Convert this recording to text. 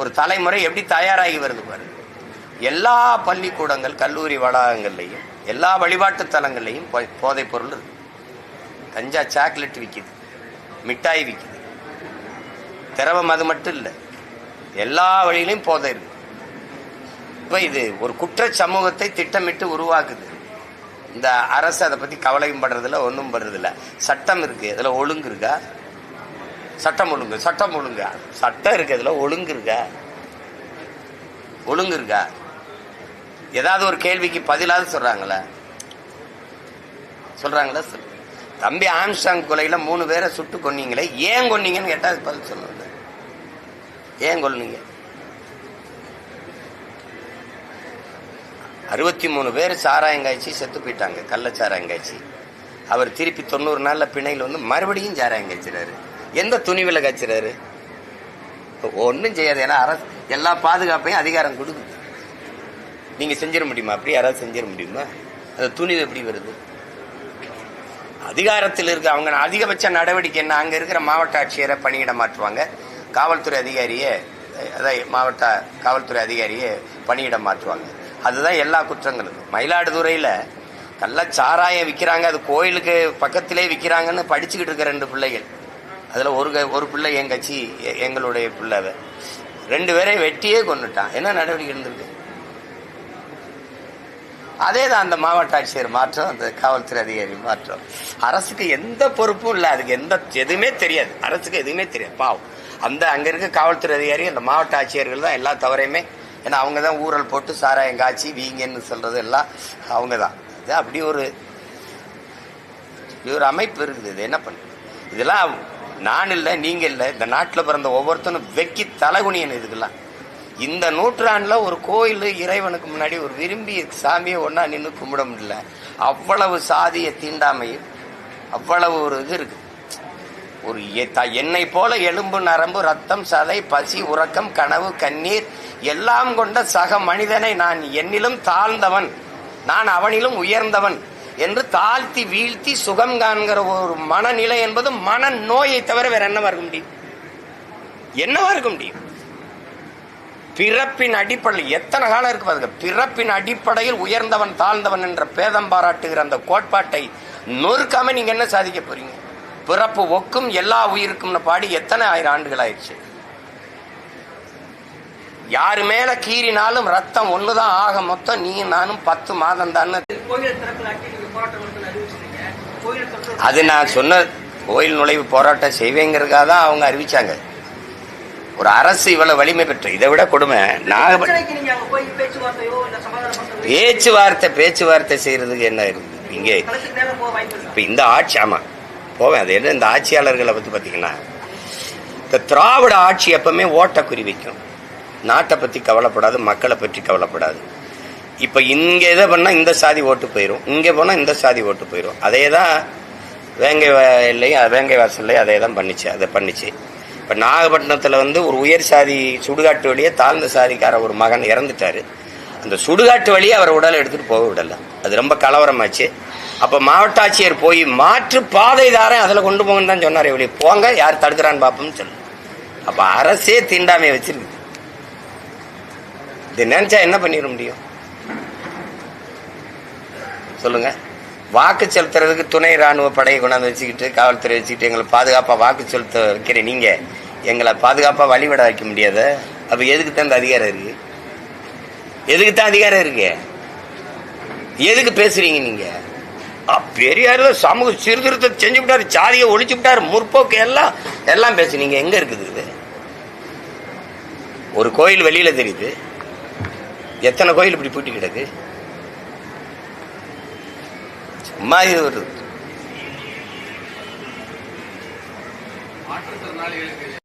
ஒரு தலைமுறை எப்படி தயாராகி வருது பாரு. எல்லா பள்ளிக்கூடங்கள் கல்லூரி வளாகங்கள்லையும் எல்லா வழிபாட்டு தலங்கள்லையும் போதைப் பொருள் இருக்கு. கஞ்சா சாக்லேட் விற்கிது மிட்டாய் விற்கிது திரவம் அது மட்டும் இல்லை. எல்லா வழியிலையும் போதை இருக்கு. இப்போ இது ஒரு குற்ற சமூகத்தை திட்டமிட்டு உருவாக்குது. இந்த அரசு அதை பற்றி கவலையும் படுறதில்ல ஒன்றும் படுறதில்ல. சட்டம் இருக்கு அதில் ஒழுங்கு இருக்கா? சட்டம் ஒழுங்கு சட்டம் ஒழுங்கா? சட்டம் இருக்கிறதுல ஒழுங்கு இருக்கா? ஒழுங்கு இருக்கா? ஏதாவது ஒரு கேள்விக்கு பதிலாவது சொல்றாங்களா? சொல்றாங்களா? சொல். தம்பி ஆம்ஸ்டாங் கொலையில மூணு பேரை சுட்டு கொன்னீங்களே? ஏன் கொன்னீங்கன்னு கேட்டா பதில் சொல்லுங்க. ஏன் கொல்லுங்க அறுபத்தி மூணு பேர் சாராயம் காய்ச்சி செத்து போயிட்டாங்க கள்ள சாராயம் காய்ச்சி. அவர் திருப்பி தொண்ணூறு நாளில் பிணையில் வந்து மறுபடியும் சாராயங்காய்ச்சினாரு எந்த துணிவில் காய்ச்சிறாரு ஒன்றும் செய்யாது. ஏன்னா அரசு எல்லா பாதுகாப்பையும் அதிகாரம் கொடுக்குது. நீங்கள் செஞ்சிட முடியுமா? அப்படி யாராவது செஞ்சிட முடியுமா? அந்த துணிவு எப்படி வருது? அதிகாரத்தில் இருக்க அவங்க அதிகபட்ச நடவடிக்கை என்ன? அங்கே இருக்கிற மாவட்ட ஆட்சியரை பணியிட மாற்றுவாங்க. காவல்துறை அதிகாரியை அதான் மாவட்ட காவல்துறை அதிகாரியை பணியிட மாற்றுவாங்க. அதுதான் எல்லா குற்றங்களும். மயிலாடுதுறையில் கள்ள சாராயம் விற்கிறாங்க அது கோயிலுக்கு பக்கத்திலே விற்கிறாங்கன்னு படிச்சுக்கிட்டு இருக்க ரெண்டு பிள்ளைகள். அதில் ஒரு க- ஒரு பிள்ளை என் கட்சி எ- எங்களுடைய பிள்ளை ரெண்டு பேரையும் வெட்டியே கொண்டுட்டான் என்ன நடவடிக்கை இருந்திருக்கு? அதே தான் அந்த மாவட்ட ஆட்சியர் மாற்றம் அந்த காவல்துறை அதிகாரி மாற்றம். அரசுக்கு எந்த பொறுப்பும் இல்லை. அதுக்கு எந்த எதுவுமே தெரியாது. அரசுக்கு எதுவுமே தெரியாது. பாவம். அந்த அங்கே இருக்க காவல்துறை அதிகாரி அந்த மாவட்ட ஆட்சியர்கள் தான் எல்லா தவறையுமே ஏன்னா அவங்க தான் ஊரல் போட்டு சாராயம் காய்ச்சி வீங்கன்னு சொல்கிறது எல்லாம் அவங்க தான். இது அப்படி ஒரு ஒரு அமைப்பு இருக்குது. இது என்ன பண்ண இதெல்லாம் நான் இல்லை நீங்க இல்லை. இந்த நாட்டில் பிறந்த ஒவ்வொருத்தனும் வெக்கி தலைகுனியன் இதுக்கெல்லாம். இந்த நூற்றாண்டில் ஒரு கோயில் இறைவனுக்கு முன்னாடி ஒரு விரும்பி சாமியை ஒன்றா நின்று கும்பிட முடியல. அவ்வளவு சாதிய தீண்டாமையும் அவ்வளவு ஒரு இது இருக்கு. ஒரு என்னை போல எலும்பு நரம்பு ரத்தம் சதை பசி உறக்கம் கனவு கண்ணீர் எல்லாம் கொண்ட சக மனிதனை நான் என்னிலும் தாழ்ந்தவன். நான் அவனிலும் உயர்ந்தவன். என்று தாழ்த்தி வீழ்த்தி சுகம் காண்கிற ஒரு மனநிலை என்பது மன நோயை தவிர வேற என்னவா இருக்க முடியும்? என்னவா இருக்க முடியும்? பிறப்பின் அடிப்படையில் எத்தனை காலம் இருக்கு பாருங்க. பிறப்பின் அடிப்படையில் உயர்ந்தவன் தாழ்ந்தவன் என்ற பேதம் பாராட்டுகிற அந்த கோட்பாட்டை நொறுக்காம நீங்க என்ன சாதிக்க போறீங்க? பிறப்பு ஒக்கும் எல்லா உயிருக்கும்னு பாடி எத்தனை ஆயிரம் ஆண்டுகள் ஆயிடுச்சு? யாரு மேல கீறினாலும் ரத்தம் ஒண்ணுதான் ஆக மொத்தம் நீ நானும் பத்து மாதம் தான். அது நான் சொன்ன கோயில் நுழைவு போராட்டம் செய்வேங்கிறதுக்காக தான் அவங்க அறிவிச்சாங்க. ஒரு அரசு இவ்வளவு வலிமை பெற்று இதை விட கொடுமை நாகப்பட்டினம் பேச்சுவார்த்தை பேச்சுவார்த்தை செய்யறதுக்கு என்ன இருக்குது இங்கே. இப்போ இப்ப இந்த ஆட்சி ஆமா போவேன். அது என்ன இந்த ஆட்சியாளர்களை பற்றி பார்த்தீங்கன்னா இந்த திராவிட ஆட்சி எப்பவுமே ஓட்ட குறி வைக்கும். நாட்டை பத்தி கவலைப்படாது மக்களை பற்றி கவலைப்படாது. இப்ப இங்க எதை பண்ணா இந்த சாதி ஓட்டு போயிரும். இங்க போனா இந்த சாதி ஓட்டு போயிரும். அதே தான் வேங்கை வயல்லையும் வேங்கை வாசல்லையும் அதே தான் பண்ணிச்சு அதை பண்ணிச்சு. இப்ப நாகப்பட்டினத்துல வந்து ஒரு உயர் சாதி சுடுகாட்டு வழியே தாழ்ந்த சாதிக்கார ஒரு மகன் இறந்துட்டாரு. அந்த சுடுகாட்டு வழியே அவர் உடலை எடுத்துட்டு போக விடலை. அது ரொம்ப கலவரமாச்சு. அப்ப மாவட்ட ஆட்சியர் போய் மாற்று பாதை அதில் கொண்டு போங்கன்னு தான் சொன்னார் இவளி போங்க யார் தடுக்கிறான்னு பாப்போம்னு சொல்லு. அப்ப அரசே தீண்டாமையை வச்சிருக்கு. இது நினைச்சா என்ன பண்ணிட முடியும்? சொல்லுங்க. வாக்கு செலுத்துறதுக்கு துணை ராணுவ படையை கொண்டாந்து வச்சுக்கிட்டு காவல்துறை வச்சுக்கிட்டு எங்களை பாதுகாப்பாக வாக்கு செலுத்த வைக்கிற நீங்கள் எங்களை பாதுகாப்பாக வழிபட வைக்க முடியாத? அப்போ எதுக்கு தான் இந்த அதிகாரம் இருக்கு? எதுக்கு தான் அதிகாரம் இருக்கு? எதுக்கு பேசுறீங்க நீங்க? பெரியார் சமூக சீர்திருத்தம் செஞ்சு விட்டாரு சாதியை ஒழிச்சு விட்டாரு முற்போக்கு எல்லாம் எல்லாம் பேசுனீங்க எங்க இருக்குது இது? ஒரு கோயில் வெளியில தெரியுது. எத்தனை கோயில் இப்படி பூட்டி கிடக்கு? சும்மா இது